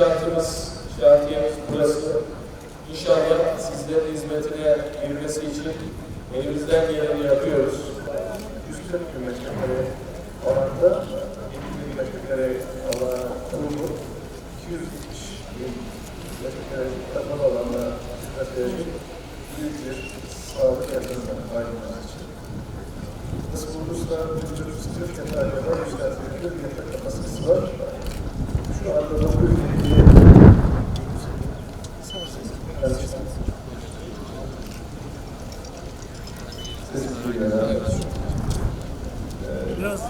İnşaatımız, şartiyemiz burası. İnşallah sizlerin hizmetine girmesi için elimizden geleni yapıyoruz. 140 bin metrekare alanda 50 bin metrekare alana kurulu 270 bin metrekare kapalı alanda hizmet verecek büyük bir sağlık yatırımı ailemiz için. Nasıl bulursa 140 yatağı kadar yükseltilebilir bir yatak kapasitesi var. Şu anda 950 Sesini duyuyor. Biraz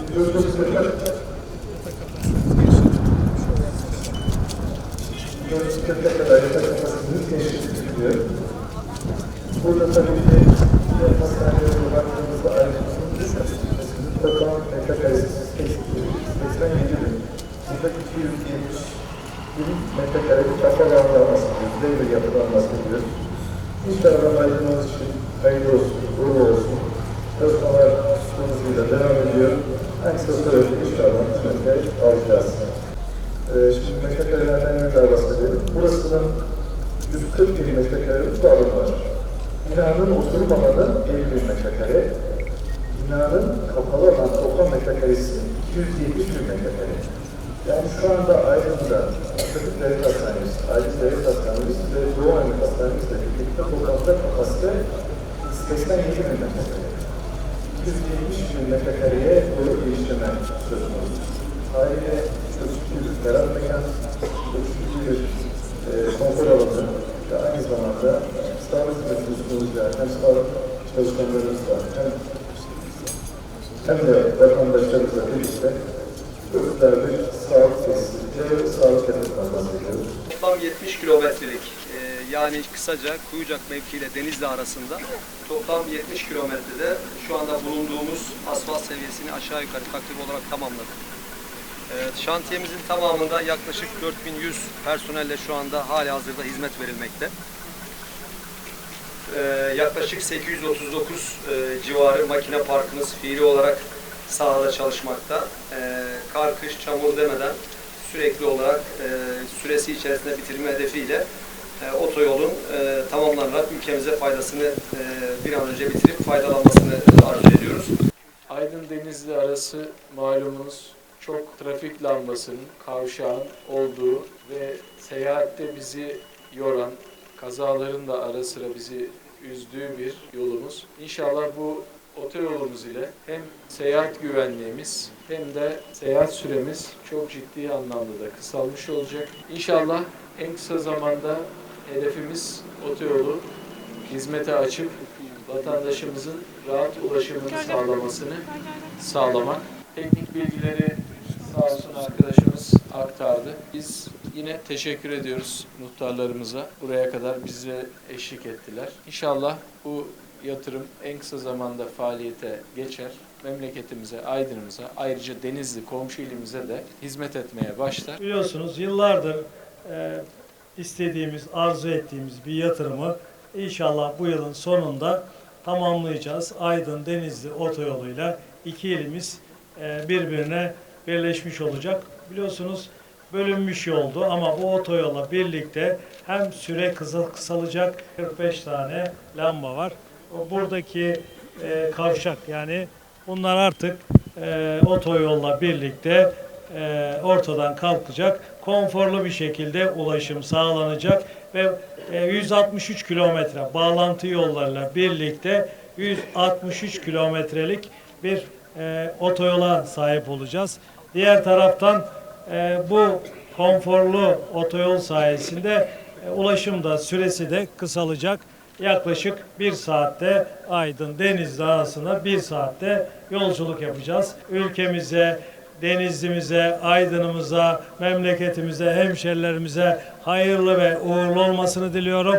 Gözlükte kadar yatak kapasitemiz genişletiliyor. Burada tabii ki diğer hastanelere baktığımızda ayrıntısının toplam metrekaresi 87 bin. Burada 270 bin metrekare bir kapalı alandan bahsediyoruz. Dev bir yapıdan bahsediyoruz. İnşallah aydınımız için hayırlı olsun, uğurlu olsun. Çalışmalar hızıyla devam ediyor. En kısa sürede inşallah hizmete alacağız. Ee, şimdi metrekarelerden yeniden bahsedelim. Burasının 140 bin metrekarelik bir alanı var. Binanın oturum alanı 50 bin metrekare. Binanın kapalı alan toplam metrekaresi 270 bin metrekare. Yani şu anda Aydın'da Atatürk Devlet Hastanesi, Aydın Devlet 87 bin metrekare. 270 bin metrekareye doğru geliştirme söz konusu. Aile çözücü bir ferah mekan, çözücü bir e, konfor alanı ve aynı zamanda hizmetini sunduğumuzda hem sağlık çalışanlarımızla hem hem de vatandaşlarımızla birlikte bir sağlık tesisi ve sağlık yatırımından bahsediyoruz. Toplam 70 kilometrelik yani kısaca Kuyucak mevki ile Denizli arasında toplam 70 kilometrede şu anda bulunduğumuz asfalt seviyesini aşağı yukarı takribi olarak tamamladık. Evet, şantiyemizin tamamında yaklaşık 4100 personelle şu anda hali hazırda hizmet verilmekte. Ee, yaklaşık 839 e, civarı makine parkımız fiili olarak sahada çalışmakta. Ee, kar, kış, çamur demeden sürekli olarak e, süresi içerisinde bitirme hedefiyle e, otoyolun e, tamamlanarak ülkemize faydasını e, bir an önce bitirip faydalanmasını arzu ediyoruz. Aydın Denizli arası malumunuz çok trafik lambasının, kavşağın olduğu ve seyahatte bizi yoran, kazaların da ara sıra bizi üzdüğü bir yolumuz. İnşallah bu otoyolumuz ile hem seyahat güvenliğimiz hem de seyahat süremiz çok ciddi anlamda da kısalmış olacak. İnşallah en kısa zamanda hedefimiz otoyolu hizmete açıp vatandaşımızın rahat ulaşımını sağlamasını sağlamak. Teknik bilgileri sağ olsun arkadaşımız aktardı. Biz yine teşekkür ediyoruz muhtarlarımıza. Buraya kadar bize eşlik ettiler. İnşallah bu yatırım en kısa zamanda faaliyete geçer. Memleketimize, Aydın'ımıza, ayrıca Denizli komşu ilimize de hizmet etmeye başlar. biliyorsunuz yıllardır e, istediğimiz, arzu ettiğimiz bir yatırımı inşallah bu yılın sonunda tamamlayacağız. Aydın Denizli otoyoluyla iki ilimiz e, birbirine birleşmiş olacak. Biliyorsunuz bölünmüş yoldu ama bu otoyolla birlikte hem süre kısa- kısalacak 45 tane lamba var. Buradaki e, kavşak yani bunlar artık e, otoyolla birlikte e, ortadan kalkacak. Konforlu bir şekilde ulaşım sağlanacak ve e, 163 kilometre bağlantı yollarıyla birlikte 163 kilometrelik bir e, otoyola sahip olacağız. Diğer taraftan e, bu konforlu otoyol sayesinde e, ulaşım da süresi de kısalacak. Yaklaşık bir saatte Aydın Denizli arasında bir saatte yolculuk yapacağız. Ülkemize, Denizlimize, Aydın'ımıza, memleketimize, hemşerilerimize hayırlı ve uğurlu olmasını diliyorum.